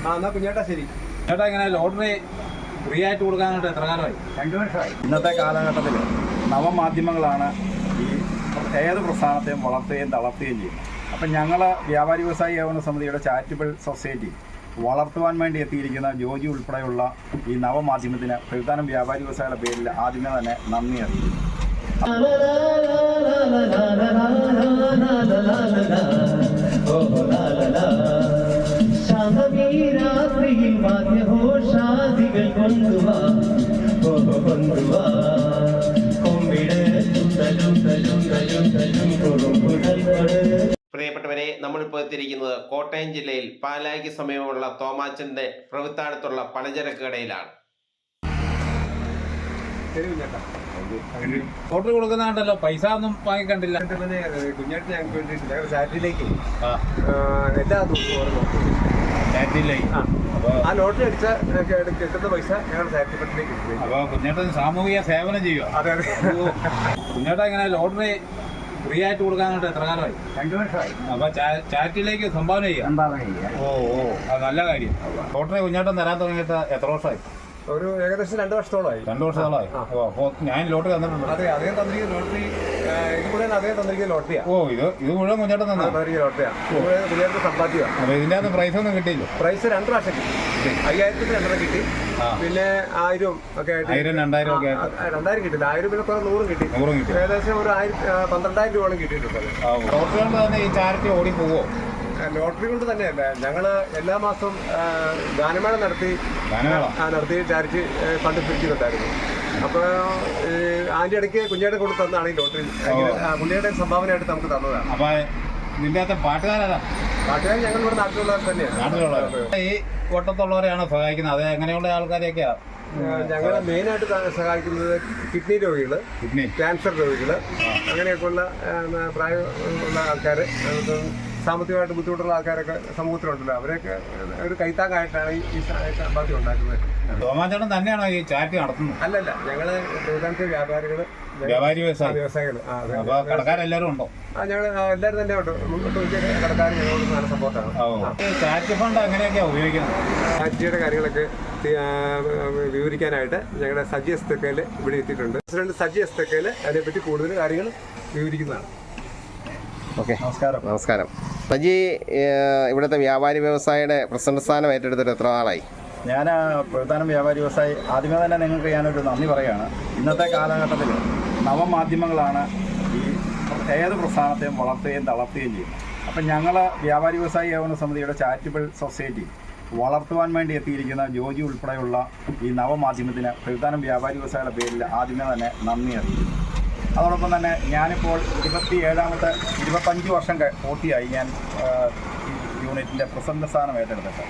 ആ എന്നാ കുഞ്ഞേട്ടാ ശരി ചേട്ടാ ഇങ്ങനെ ലോട്ടറി ഫ്രീ ആയിട്ട് കൊടുക്കാനായിട്ട് എത്ര കാലമായി രണ്ടു വർഷമായി ഇന്നത്തെ കാലഘട്ടത്തിൽ നവമാധ്യമങ്ങളാണ് ഈ ഏത് പ്രസ്ഥാനത്തെയും വളർത്തുകയും തളർത്തുകയും ചെയ്യുന്നത് അപ്പം ഞങ്ങൾ വ്യാപാരി വ്യവസായി ഏവന സമിതിയുടെ ചാരിറ്റബിൾ സൊസൈറ്റി വളർത്തുവാൻ വേണ്ടി എത്തിയിരിക്കുന്ന ജോജി ഉൾപ്പെടെയുള്ള ഈ നവമാധ്യമത്തിന് പ്രധാനം വ്യാപാരി വ്യവസായിയുടെ പേരിൽ ആദ്യമേ തന്നെ നന്ദി അറിയിക്കുന്നു ഓ, കൊണ്ടുവാ കൊമ്പിട് തലും തലും തലും തലും കുറുമ്പുടൽ കൊട് പ്രിയപ്പെട്ടവരെ നമ്മളിപ്പോൾ എത്തിയിരിക്കുന്നത് കോട്ടയം ജില്ലയിൽ പാലായ്ക്ക് സമീപമുള്ള തോമാച്ചന്റെ പ്രവൃത്താനത്തുള്ള പലചരക്ക് കടയിലാണ് ഓർഡർ കുഞ്ഞേട്ടാ കൊടുക്കുന്നുണ്ടല്ലോ പൈസ ഒന്നും വാങ്ങിക്കണ്ടില്ല. കുഞ്ഞേട്ടൻ ഞങ്ങൾക്ക് വേണ്ടിയിട്ടില്ല ആ. എല്ലാ ദിവസവും ചാറ്റിലേക്ക് ആ. ആ ലോട്ടറി അടിച്ച കിട്ടുന്ന പൈസ ഞങ്ങളുടെ ചാരിറ്റി ഫണ്ടിലേക്ക് അപ്പോൾ കുഞ്ഞേട്ടൻ സാമൂഹിക സേവനം ചെയ്യുക. അതെ അതെ. കുഞ്ഞേട്ടൻ ഇങ്ങനെ ലോട്ടറി ഫ്രീ ആയിട്ട് കൊടുക്കാനായിട്ട് എത്ര കാലമായി? രണ്ടു വർഷമായി. അപ്പൊ ചാറ്റിലേക്ക് സംഭാവന ചെയ്യുക. ഓ ഓ അത് നല്ല കാര്യം. ലോട്ടറി കുഞ്ഞേട്ടൻ തരാൻ തുടങ്ങിയിട്ട് എത്ര വർഷമായി? ഒരു ഏകദേശം രണ്ട് വർഷത്തോളമായി. രണ്ട് വർഷത്തോളമായി? ഓ ഞാൻ ലോട്ടറി തന്നിട്ടുണ്ട്. അതെ അദ്ദേഹം തന്നിരിക്കുന്ന ലോട്ടറി ഇത് മുഴുവൻ അദ്ദേഹം തന്നിരിക്കുന്ന ലോട്ടറിയാ. ഓ ഇത് ഇത് മുഴുവൻ കുഞ്ഞേട്ടൻ തന്നെ തന്നിരിക്കുന്ന ലോട്ടറിയാ. മുഴുവൻ കുഞ്ഞേട്ടന്റെ സമ്പാദ്യമാണ് അപ്പോൾ ഇതിന്റെ അകത്ത് പ്രൈസ് ഒന്നും കിട്ടിയില്ല. പ്രൈസ് രണ്ട് പ്രാവശ്യം കിട്ടി. അയ്യായിരത്തിന് രണ്ടെണ്ണം കിട്ടി. പിന്നെ ആയിരം ഒക്കെ ആയിട്ട് ആയിരം രണ്ടായിരം ഒക്കെ രണ്ടായിരം കിട്ടില്ല ആയിരം പിന്നെ കുറെ നൂറും കിട്ടി. നൂറും കിട്ടി. ഏകദേശം ഒരു ആയിരം ആ, പന്ത്രണ്ടായിരം രൂപയോളം കിട്ടിയിട്ടുണ്ട്. ലോട്ടറി കൊണ്ട് തന്നെ ഈ ചാരിറ്റി ഓടി പോവോ? ലോട്ടറി കൊണ്ട് തന്നെയല്ല ഞങ്ങൾ എല്ലാ മാസവും ഗാനമേള നടത്തി? നടത്തി ചാരിറ്റി ഫണ്ട് പിരിക്കുന്നുണ്ടായിരുന്നു അപ്പോൾ ആന്റെ ഇടയ്ക്ക് കുഞ്ഞേടെ കൊണ്ട് തന്നതാണ് ഈ ലോട്ടറി. പുള്ളിയുടെ സംഭാവനയായിട്ട് നമുക്ക് തന്നതാണ്. അപ്പൊ നിന്റെ അകത്ത് പാട്ടുകാരാ പാട്ടുകാർ ഞങ്ങൾ ഇവിടെ നാട്ടിലുള്ളവർ തന്നെയാണ്. ഈ വട്ടത്തുള്ളവരെയാണ് സഹായിക്കുന്നത്? അത് എങ്ങനെയുള്ള ആൾക്കാരെയൊക്കെയാ? ഞങ്ങൾ മെയിനായിട്ട് സഹായിക്കുന്നത് കിഡ്നി രോഗികൾ കിഡ്നി. ക്യാൻസർ രോഗികൾ അങ്ങനെയൊക്കെയുള്ള പ്രായമുള്ള ആൾക്കാർ സാമ്പത്തികമായിട്ട് ബുദ്ധിമുട്ടുള്ള ആൾക്കാരൊക്കെ സമൂഹത്തിലുണ്ടല്ലോ. അവരെയൊക്കെ ഒരു കൈത്താങ്ങായിട്ടാണ് ഈ സമ്പാദ്യം ഉണ്ടാക്കുന്നത്. തോമാച്ചേട്ടൻ തന്നെയാണോ ഈ ചാറ്റ് നടത്തുന്നത്? അല്ലല്ല ഞങ്ങൾ തിരുവനന്തപുരത്തെ വ്യാപാരികൾ വ്യാപാരി വ്യവസായി. വ്യവസായികൾ ആ അതെ. അപ്പൊ കടക്കാരെല്ലാരും ഉണ്ടോ? ആ ഞങ്ങൾ എല്ലാവരും തന്നെ ഉണ്ട്. കടക്കാർ ഞങ്ങളോട് നല്ല സപ്പോർട്ടാണ്. ചാറ്റ് ചാരിറ്റി ഫണ്ട് അങ്ങനെയൊക്കെയാണ് ഉപയോഗിക്കുന്നത്? ചാറ്റിയുടെ കാര്യങ്ങളൊക്കെ വിവരിക്കാനായിട്ട് ഞങ്ങളുടെ സജി എസ്തക്കയിൽ ഇവിടെ എത്തിയിട്ടുണ്ട്. പ്രസിഡന്റ് സജി എസ്തക്കയിൽ അതിനെപ്പറ്റി കൂടുതൽ കാര്യങ്ങൾ വിവരിക്കുന്നതാണ്. ഓക്കെ. നമസ്കാരം. നമസ്കാരം. സജി ഇവിടുത്തെ വ്യാപാരി വ്യവസായിയുടെ പ്രസിഡന്റ് സ്ഥാനം ഏറ്റെടുത്തിട്ട് എത്ര നാളായി? ഞാൻ പ്രധാന വ്യാപാരി വ്യവസായി ആദ്യമേ തന്നെ നിങ്ങൾക്ക് ഞാനൊരു നന്ദി പറയുകയാണ്. ഇന്നത്തെ കാലഘട്ടത്തിൽ നവമാധ്യമങ്ങളാണ് ഈ ഏത് പ്രസ്ഥാനത്തെയും വളർത്തുകയും തളർത്തുകയും ചെയ്യുന്നത്. അപ്പം ഞങ്ങൾ വ്യാപാരി വ്യവസായി ഏവന സമിതിയുടെ ചാരിറ്റബിൾ സൊസൈറ്റി വളർത്തുവാൻ വേണ്ടി എത്തിയിരിക്കുന്ന ജോജി ഉൾപ്പെടെയുള്ള ഈ നവമാധ്യമത്തിന് പ്രധാനം വ്യാപാരി വ്യവസായിയുടെ പേരിൽ ആദ്യമേ തന്നെ നന്ദി അറിയിക്കുന്നു. അതോടൊപ്പം തന്നെ ഞാനിപ്പോൾ ഇരുപത്തി ഏഴാമത്തെ ഇരുപത്തഞ്ച് വർഷം പൂർത്തിയായി ഞാൻ യൂണിറ്റിന്റെ പ്രസിഡന്റ് സ്ഥാനം ഏറ്റെടുത്തിട്ട്.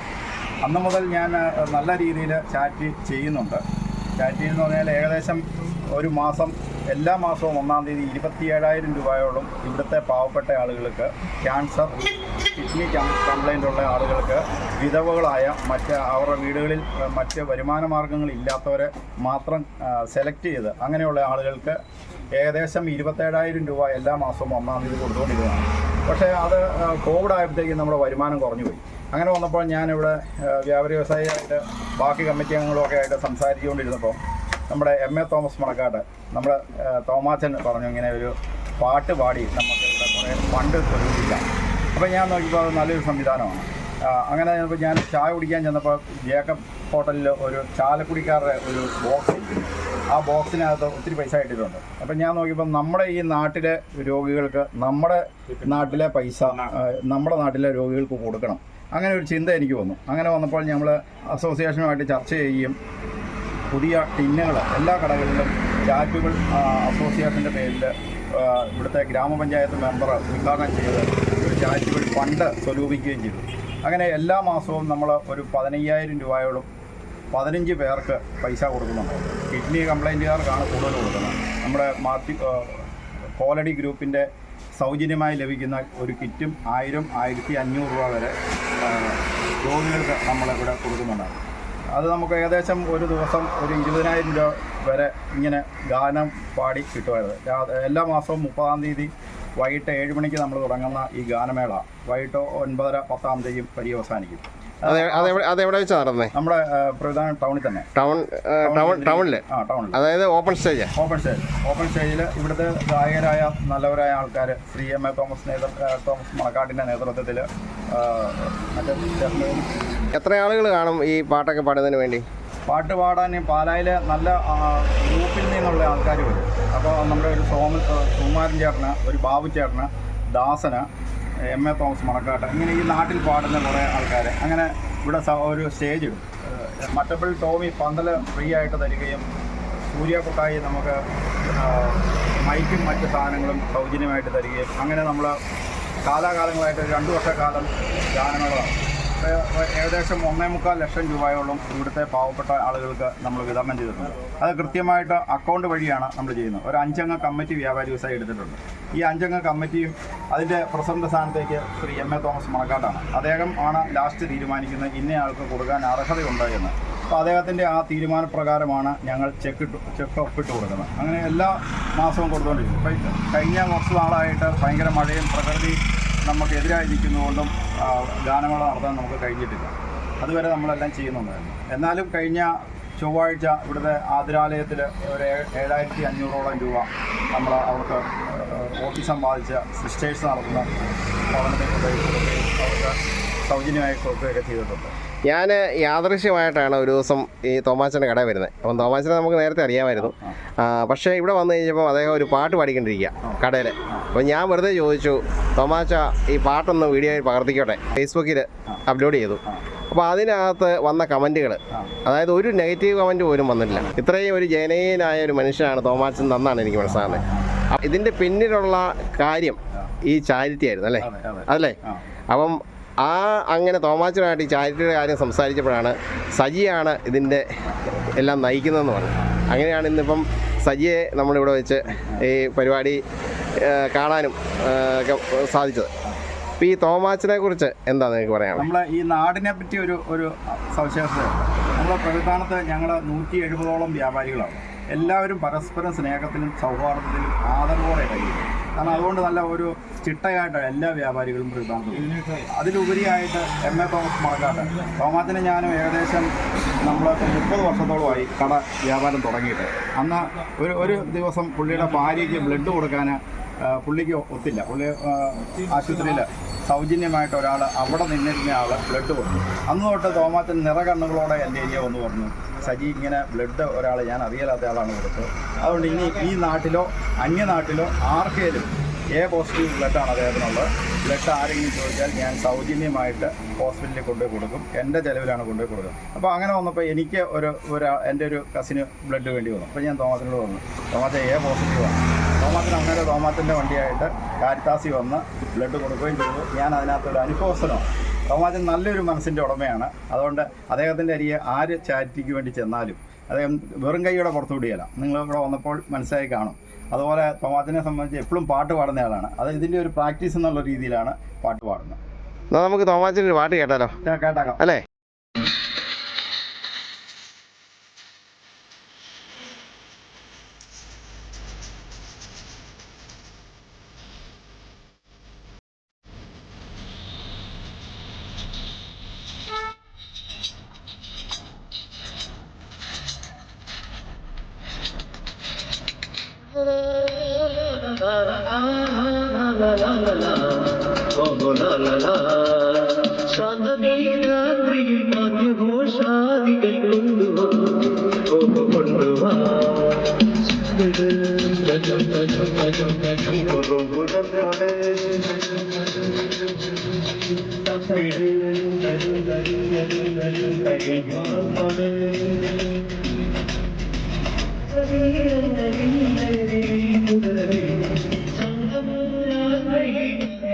അന്ന് മുതൽ ഞാൻ നല്ല രീതിയിൽ ചാറ്റ് ചെയ്യുന്നുണ്ട്. ചാറ്റ് എന്ന് പറഞ്ഞാൽ ഏകദേശം ഒരു മാസം എല്ലാ മാസവും ഒന്നാം തീയതി ഇരുപത്തി ഏഴായിരം രൂപയോളം ഇവിടുത്തെ പാവപ്പെട്ട ആളുകൾക്ക് ക്യാൻസർ കിഡ്നി കംപ്ലൈന്റ് ഉള്ള ആളുകൾക്ക് വിധവകളായ മറ്റ് അവരുടെ വീടുകളിൽ മറ്റ് വരുമാന മാർഗങ്ങൾ ഇല്ലാത്തവരെ മാത്രം സെലക്ട് ചെയ്ത് അങ്ങനെയുള്ള ആളുകൾക്ക് ഏകദേശം ഇരുപത്തേഴായിരം രൂപ എല്ലാ മാസവും ഒന്നാം തീയതി കൊടുത്തുകൊണ്ടിരുന്നതാണ് പക്ഷേ അത് കോവിഡ് ആയപ്പോഴത്തേക്കും നമ്മുടെ വരുമാനം കുറഞ്ഞു പോയി. അങ്ങനെ വന്നപ്പോൾ ഞാനിവിടെ വ്യാപാരി വ്യവസായിയായിട്ട് ബാക്കി കമ്മിറ്റി അംഗങ്ങളൊക്കെ ആയിട്ട് സംസാരിച്ചുകൊണ്ടിരുന്നപ്പോൾ നമ്മുടെ എം എ തോമസ് മണക്കാട്ട് നമ്മുടെ തോമാച്ചൻ പറഞ്ഞു ഇങ്ങനെ ഒരു പാട്ട് പാടി നമുക്ക് ഇവിടെ കുറേ ഫണ്ട് സ്വരൂപിക്കാം. അപ്പോൾ ഞാൻ നോക്കിയപ്പോൾ അത് നല്ലൊരു സംവിധാനമാണ്. അങ്ങനെ ചെന്നപ്പോൾ ഞാൻ ചായ കുടിക്കാൻ ചെന്നപ്പോൾ ജേക്കബ് ഹോട്ടലിൽ ഒരു ചാലക്കുടിക്കാരുടെ ഒരു ബോക്സ് ആ ബോക്സിനകത്ത് ഒത്തിരി പൈസ ഇട്ടിട്ടുണ്ട് അപ്പം ഞാൻ നോക്കിയപ്പോൾ നമ്മുടെ ഈ നാട്ടിലെ രോഗികൾക്ക് നമ്മുടെ നാട്ടിലെ പൈസ നമ്മുടെ നാട്ടിലെ രോഗികൾക്ക് കൊടുക്കണം. അങ്ങനെ ഒരു ചിന്ത എനിക്ക് വന്നു. അങ്ങനെ വന്നപ്പോൾ നമ്മൾ അസോസിയേഷനുമായിട്ട് ചർച്ച ചെയ്യുകയും പുതിയ ടിന്നുകൾ എല്ലാ കടകളിലും ചാറ്റുകൾ അസോസിയേഷന്റെ പേരിൽ ഇവിടുത്തെ ഗ്രാമപഞ്ചായത്ത് മെമ്പർ ഉദ്ഘാടനം ചെയ്ത് ഒരു ചാറ്റുകൾ ഫണ്ട് സ്വരൂപിക്കുകയും ചെയ്തു. അങ്ങനെ എല്ലാ മാസവും നമ്മൾ ഒരു പതിനയ്യായിരം രൂപയോളം പതിനഞ്ച് പേർക്ക് പൈസ കൊടുക്കുന്നുണ്ട്. കിഡ്നി കംപ്ലൈന്റുകാർക്കാണ് കൂടുതൽ കൊടുക്കുന്നത്. നമ്മുടെ മാർട്ടി കോലടി ഗ്രൂപ്പിന്റെ സൗജന്യമായി ലഭിക്കുന്ന ഒരു കിറ്റും ആയിരം ആയിരത്തി അഞ്ഞൂറ് രൂപ വരെ രോഗികൾക്ക് നമ്മളിവിടെ കൊടുക്കുന്നുണ്ടാണ് അത് നമുക്ക് ഏകദേശം ഒരു ദിവസം ഒരു ഇരുപതിനായിരം രൂപ വരെ ഇങ്ങനെ ഗാനം പാടി കിട്ടുമായിരുന്നു. എല്ലാ മാസവും മുപ്പതാം തീയതി വൈകിട്ട് ഏഴ് മണിക്ക് നമ്മൾ തുടങ്ങുന്ന ഈ ഗാനമേള വൈകിട്ട് ഒൻപതര പത്താം തീയതിയും പര്യവസാനിക്കും അതെവിടെ വെച്ചാണ് നടന്നേ? നമ്മുടെ പ്രധാന ടൗണിൽ തന്നെ. ടൗൺ ടൗൺ ടൗണിൽ അതായത് open stage open stage open സ്റ്റേജിൽ ഇവിടുത്തെ ഗായകരായ നല്ലവരായ ആൾക്കാർ ശ്രീ എം എ തോമസ് നേതൃ തോമസ് മണക്കാട്ടിന്റെ നേതൃത്വത്തിൽ എത്ര ആളുകൾ കാണും ഈ പാട്ടൊക്കെ പാടുന്നതിന് വേണ്ടി? പാട്ട് പാടാൻ പാലായിൽ നല്ല ഗ്രൂപ്പിൽ നിന്നുള്ള ആൾക്കാർ വരും. അപ്പോൾ നമ്മുടെ ഒരു സോമ സുകുമാരൻ ചേട്ടന് ഒരു ബാബു ചേട്ടന് ദാസന് എം എ തോമസ് മണക്കാട്ട്. ഇങ്ങനെ ഈ നാട്ടിൽ പാടുന്ന കുറേ ആൾക്കാർ അങ്ങനെ ഇവിടെ ഒരു സ്റ്റേജ് ഇടും. മറ്റപ്പിൾ ടോമി പന്തൽ ഫ്രീ ആയിട്ട് തരികയും സൂര്യ നമുക്ക് മൈക്കും മറ്റ് സാധനങ്ങളും സൗജന്യമായിട്ട് തരികയും. അങ്ങനെ നമ്മൾ കാലാകാലങ്ങളായിട്ട് രണ്ട് വർഷക്കാലം ഗാനങ്ങളാണ്. ഏകദേശം ഒന്നേ മുക്കാൽ ലക്ഷം രൂപയോളം ഇവിടുത്തെ പാവപ്പെട്ട ആളുകൾക്ക് നമ്മൾ വിതരണം ചെയ്തിട്ടുണ്ട്. അത് കൃത്യമായിട്ട് അക്കൗണ്ട് വഴിയാണ് നമ്മൾ ചെയ്യുന്നത്. ഒരു അഞ്ചംഗ കമ്മിറ്റി വ്യാപാരി ദിവസമായി എടുത്തിട്ടുണ്ട്. ഈ അഞ്ചംഗ കമ്മിറ്റിയും അതിന്റെ പ്രസിഡന്റ് സ്ഥാനത്തേക്ക് ശ്രീ എം എ തോമസ് മണക്കാട്ടാണ്. അദ്ദേഹം ആണ് ലാസ്റ്റ് തീരുമാനിക്കുന്നത്. ഇന്നയാൾക്ക് കൊടുക്കാൻ അർഹതയുണ്ട് എന്ന്. അപ്പോൾ അദ്ദേഹത്തിന്റെ ആ തീരുമാനപ്രകാരമാണ് ഞങ്ങൾ ചെക്ക് ഇട്ട് ചെക്ക് ഒപ്പിട്ട് കൊടുക്കുന്നത്. അങ്ങനെ എല്ലാ മാസവും കൊടുത്തുകൊണ്ടിരിക്കും കഴിഞ്ഞ കുറച്ച് നാളായിട്ട് ഭയങ്കര മഴയും പ്രകൃതി നമുക്ക് എതിരായി നിൽക്കുന്നതുകൊണ്ടും ഗാനമേള നടത്താൻ നമുക്ക് കഴിഞ്ഞിട്ടില്ല. അതുവരെ നമ്മളെല്ലാം ചെയ്യുന്നുണ്ടായിരുന്നു എന്നാലും കഴിഞ്ഞ ചൊവ്വാഴ്ച ഇവിടുത്തെ ആതിരാലയത്തിൽ ഒരു ഏഴായിരത്തി അഞ്ഞൂറോളം രൂപ നമ്മൾ അവർക്ക് ഓഫീസ് ബാധിച്ച സിസ്റ്റേഴ്സ് നടത്തുന്ന ഭവനത്തിൽ അവർക്ക് സൗജന്യമായി കൊടുക്കുകയൊക്കെ ചെയ്തിട്ടുണ്ട്. ഞാൻ യാദൃശ്യമായിട്ടാണ് ഒരു ദിവസം ഈ തോമാച്ചന്റെ കടയിൽ വരുന്നത്. അപ്പം തോമാച്ചനെ നമുക്ക് നേരത്തെ അറിയാമായിരുന്നു. പക്ഷേ ഇവിടെ വന്നു കഴിഞ്ഞപ്പോൾ അദ്ദേഹം ഒരു പാട്ട് പാടിക്കൊണ്ടിരിക്കുക കടയിൽ അപ്പം ഞാൻ വെറുതെ ചോദിച്ചു തോമാച്ച ഈ പാട്ടൊന്ന് വീഡിയോയിൽ പകർത്തിക്കോട്ടെ? ഫേസ്ബുക്കിൽ അപ്ലോഡ് ചെയ്തു. അപ്പോൾ അതിനകത്ത് വന്ന കമന്റുകൾ അതായത് ഒരു നെഗറ്റീവ് കമന്റ് പോലും വന്നിട്ടില്ല. ഇത്രയും ഒരു ജനീയനായ ഒരു മനുഷ്യനാണ് തോമാച്ചൻ എന്നാണ് എനിക്ക് മനസ്സിലാകുന്നത്. അപ്പം ഇതിന്റെ പിന്നിലുള്ള കാര്യം ഈ ചാരിറ്റി ആയിരുന്നു അല്ലേ? അതെ അതെ. അതല്ലേ? അപ്പം ആ അങ്ങനെ തോമാച്ചനായിട്ട് ഈ ചാരിറ്റിയുടെ കാര്യം സംസാരിച്ചപ്പോഴാണ് സജിയാണ് ഇതിന്റെ എല്ലാം നയിക്കുന്നതെന്ന് പറഞ്ഞു അങ്ങനെയാണ് ഇന്നിപ്പം സജിയെ നമ്മളിവിടെ വെച്ച് ഈ പരിപാടി കാണാനും ഒക്കെ സാധിച്ചത്. അപ്പോൾ ഈ തോമാച്ചനെ കുറിച്ച് എന്താ നിങ്ങൾക്ക് പറയാം നമ്മൾ ഈ നാടിനെ പറ്റി ഒരു ഒരു സവിശേഷത. നമ്മുടെ പ്രവിധാനത്ത് ഞങ്ങൾ നൂറ്റി എഴുപതോളം വ്യാപാരികളാണ്. എല്ലാവരും പരസ്പരം സ്നേഹത്തിലും സൗഹാർദ്ദത്തിലും ആദരവോടെ കഴിയും കാരണം അതുകൊണ്ട് നല്ല ഒരു ചിട്ടയായിട്ടാണ് എല്ലാ വ്യാപാരികളും പ്രതിഭാഗം അതിലുപരിയായിട്ട് എം എ തോമസ് മണക്കാട്ട് തോമാത്തിന് ഞാനും ഏകദേശം നമ്മൾ മുപ്പത് വർഷത്തോളമായി കട വ്യാപാരം തുടങ്ങിയിട്ട്. അന്ന് ഒരു ഒരു ദിവസം പുള്ളിയുടെ ഭാര്യയ്ക്ക് ബ്ലഡ് കൊടുക്കാൻ പുള്ളിക്ക് ഒത്തില്ല. പുള്ളി ആശുപത്രിയിൽ സൗജന്യമായിട്ട് ഒരാൾ അവിടെ നിന്നിരുന്ന ആൾ ബ്ലഡ് കൊടുത്തു. അന്ന് തൊട്ട് തോമാച്ചൻ നിറകണ്ണുകളോടെ എന്റെ ഏരിയ വന്ന് പറഞ്ഞു. സജി ഇങ്ങനെ ബ്ലഡ് ഒരാൾ ഞാൻ അറിയാത്ത ആളാണ് കൊടുത്തത്. അതുകൊണ്ട് ഇനി ഈ നാട്ടിലോ അന്യ നാട്ടിലോ ആർക്കേലും എ പോസിറ്റീവ് ബ്ലഡാണ് അദ്ദേഹത്തിനുള്ളത്. ബ്ലഡ് ആരെങ്കിലും ചോദിച്ചാൽ ഞാൻ സൗജന്യമായിട്ട് ഹോസ്പിറ്റലിൽ കൊണ്ടുപോയി കൊടുക്കും. എന്റെ ചിലവിലാണ് കൊണ്ടുപോയി കൊടുക്കുന്നത്. അപ്പോൾ അങ്ങനെ വന്നപ്പോൾ എനിക്ക് ഒരു ഒരു എന്റെ ഒരു കസിന് ബ്ലഡ് വേണ്ടി വന്നു. അപ്പോൾ ഞാൻ തോമസിനോട് പറഞ്ഞു തോമസ് എ പോസിറ്റീവാണ് തോമസിന് അങ്ങനെ തോമസിന്റെ വണ്ടിയായിട്ട് കാരിത്താസി വന്ന് ബ്ലഡ് കൊടുക്കുകയും ചെയ്തു. ഞാൻ അതിനകത്തൊരു അനുഭവസ്ഥനമാണ് തോമാച്ചൻ നല്ലൊരു മനസ്സിന്റെ ഉടമയാണ്. അതുകൊണ്ട് അദ്ദേഹത്തിന്റെ അരിയെ ആര് ചാരിറ്റിക്ക് വേണ്ടി ചെന്നാലും അദ്ദേഹം വെറും കൈയോടെ പുറത്തു വിടുകയില്ല നിങ്ങൾ ഇവിടെ വന്നപ്പോൾ മനസ്സിലായി കാണും. അതുപോലെ തോമാച്ചനെ സംബന്ധിച്ച് എപ്പോഴും പാട്ട് പാടുന്ന ആളാണ്. അത് ഇതിന്റെ ഒരു പ്രാക്ടീസ് എന്നുള്ള രീതിയിലാണ് പാട്ട് പാടുന്നത്. എന്നാൽ നമുക്ക് തോമാച്ചന്റെ ഒരു പാട്ട് കേട്ടാലോ? കേട്ടാക്കാം. അല്ലേ? লা লা লা ও গো লা লা লা সাধনী রাত্রি পথে ঘোষাদিকে কুন্ডু ও গো কুন্ডু Thank you.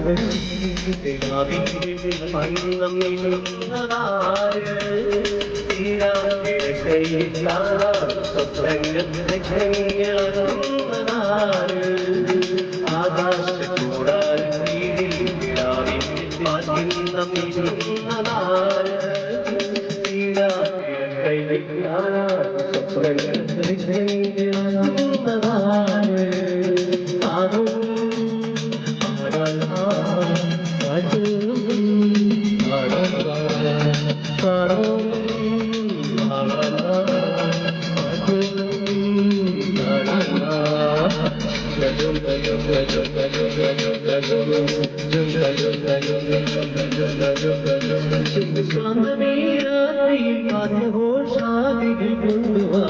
ശാന്തമീരാത്രിയിൽ മധ്യഘോഷാദികൾ കൊണ്ടുവാ ഓ കൊണ്ടുവാ ശാന്തമീരാത്രിയിൽ Şimdi sandım iyi değil, fatih hoş, hadi gül gündüva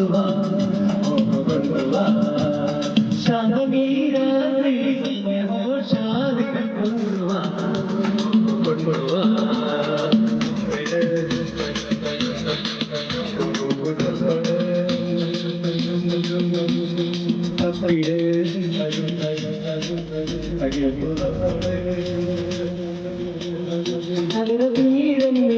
I love you.